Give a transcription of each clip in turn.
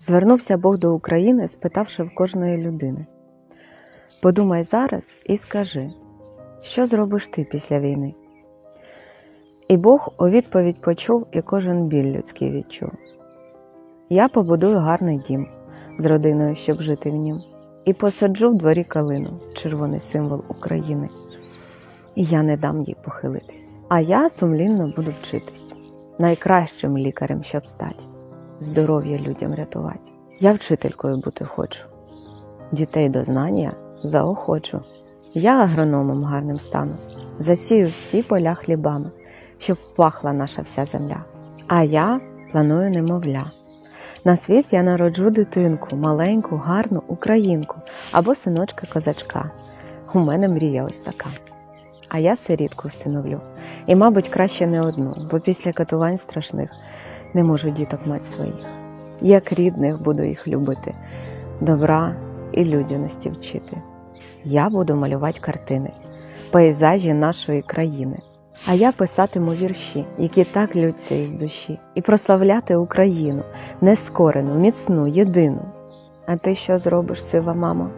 Звернувся Бог до України, спитавши в кожної людини: Подумай зараз і скажи, що зробиш ти після війни? І Бог у відповідь почув і кожен біль людський відчув. Я побудую гарний дім з родиною, щоб жити в нім, і посаджу в дворі калину, червоний символ України. І я не дам їй похилитись. А я сумлінно буду вчитись, найкращим лікарем, щоб стати, здоров'я людям рятувати. Я вчителькою бути хочу, дітей до знання заохочу. Я агрономом гарним стану, засію всі поля хлібами, щоб пахла наша вся земля. А я планую немовля. На світ я народжу дитинку, маленьку, гарну українку або синочка козачка. У мене мрія ось така. А я сирітку всиновлю. І, мабуть, краще не одну, бо після катувань страшних не можу діток мати своїх. Як рідних буду їх любити, добра і людяності вчити. Я буду малювати картини, пейзажі нашої країни. А я писатиму вірші, які так лються із душі, і прославляти Україну, нескорену, міцну, єдину. А ти що зробиш, сива мама?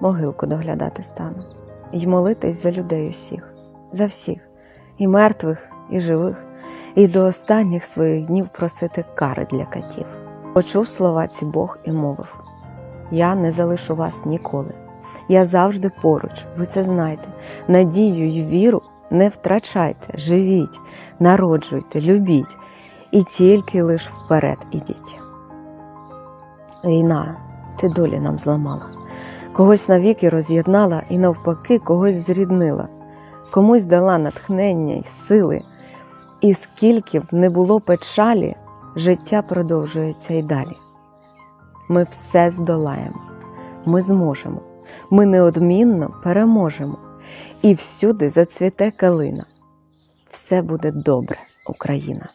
Могилку доглядати стану, й молитись за людей усіх, за всіх, і мертвих, і живих, і до останніх своїх днів просити кари для катів. Почув слова ці Бог і мовив: Я не залишу вас ніколи. Я завжди поруч, ви це знаєте. Надію й віру не втрачайте, живіть, народжуйте, любіть, і тільки лиш вперед ідіть. Війна, ти долі нам зламала, когось навіки роз'єднала і навпаки когось зріднила, комусь дала натхнення й сили, і скільки б не було печалі, життя продовжується й далі. Ми все здолаємо, ми зможемо, ми неодмінно переможемо, і всюди зацвіте калина. Все буде добре, Україна.